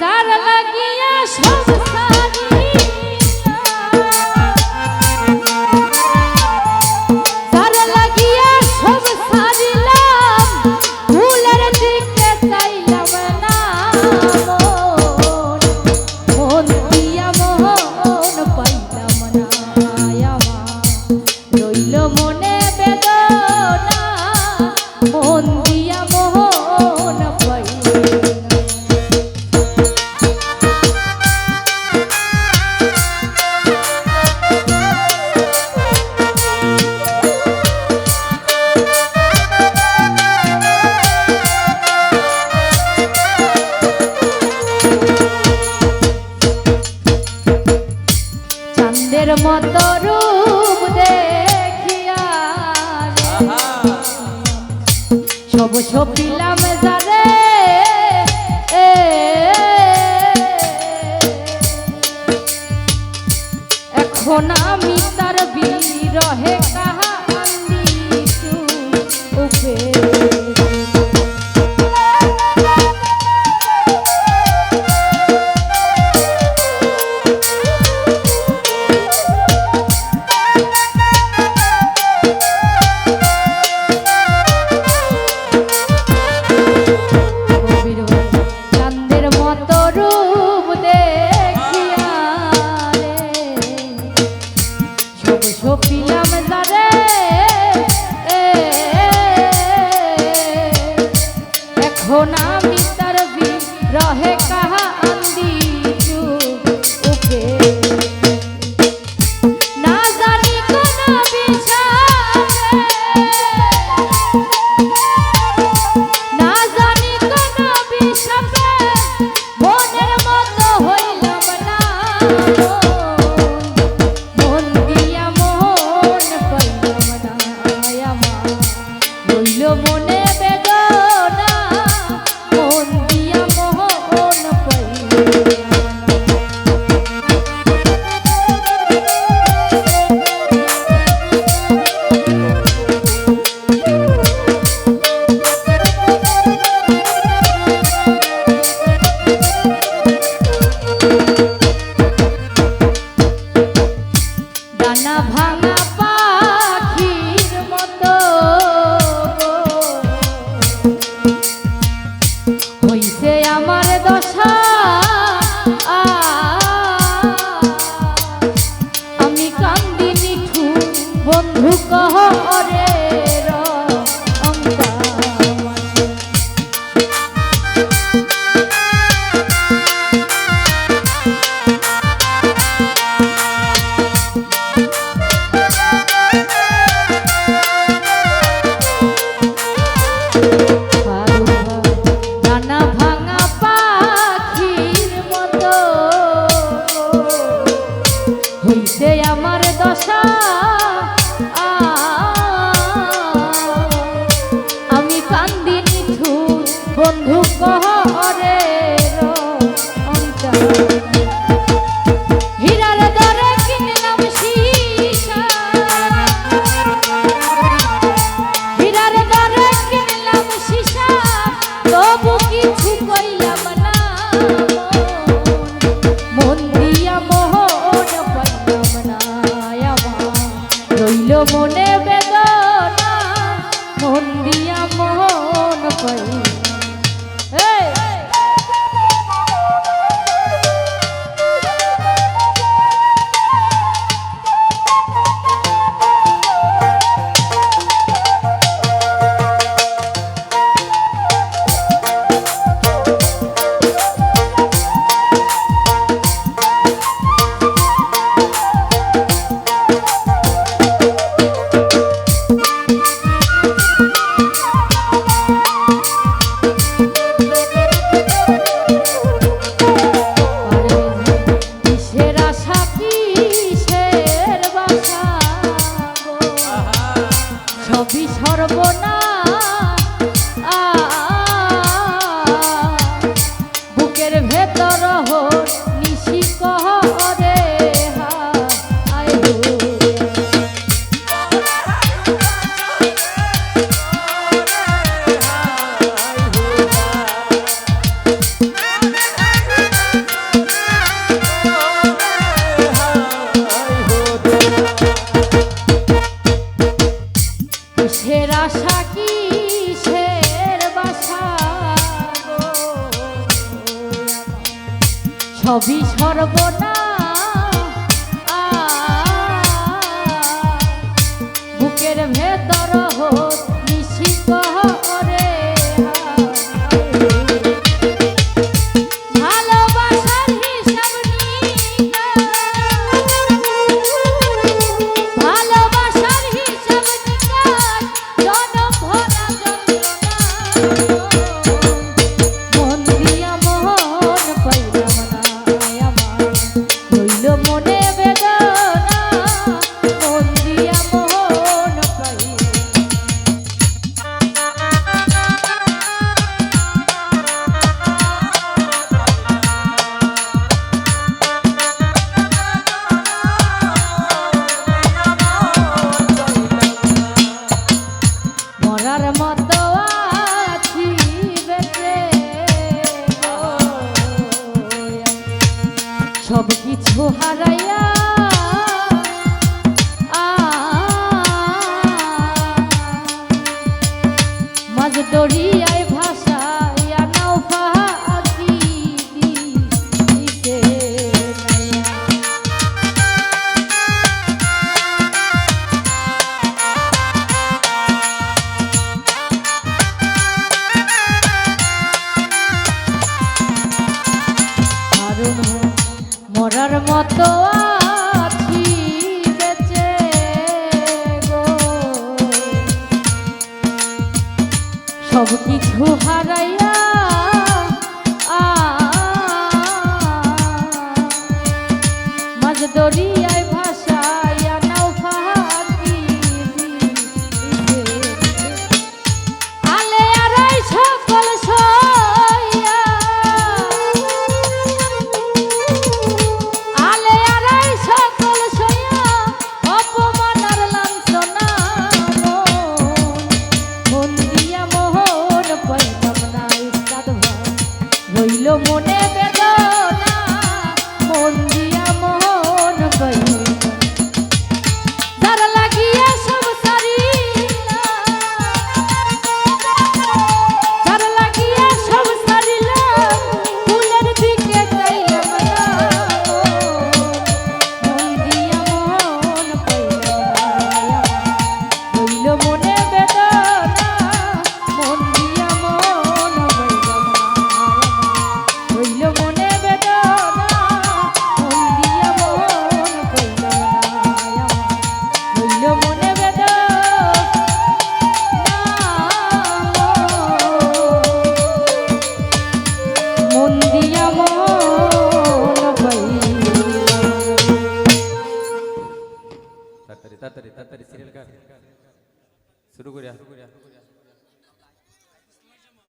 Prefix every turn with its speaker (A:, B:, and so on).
A: যার লাগিয়া সংসার মতো রূপ দেখিয়া সব সপিলাম জারে এখন আমি তার বিরহে কাহ কান্দি নিঠু বন্ধু সবই সর্বনা moneda. সব কিছু হারাইয়া
B: শুরু করিয়া।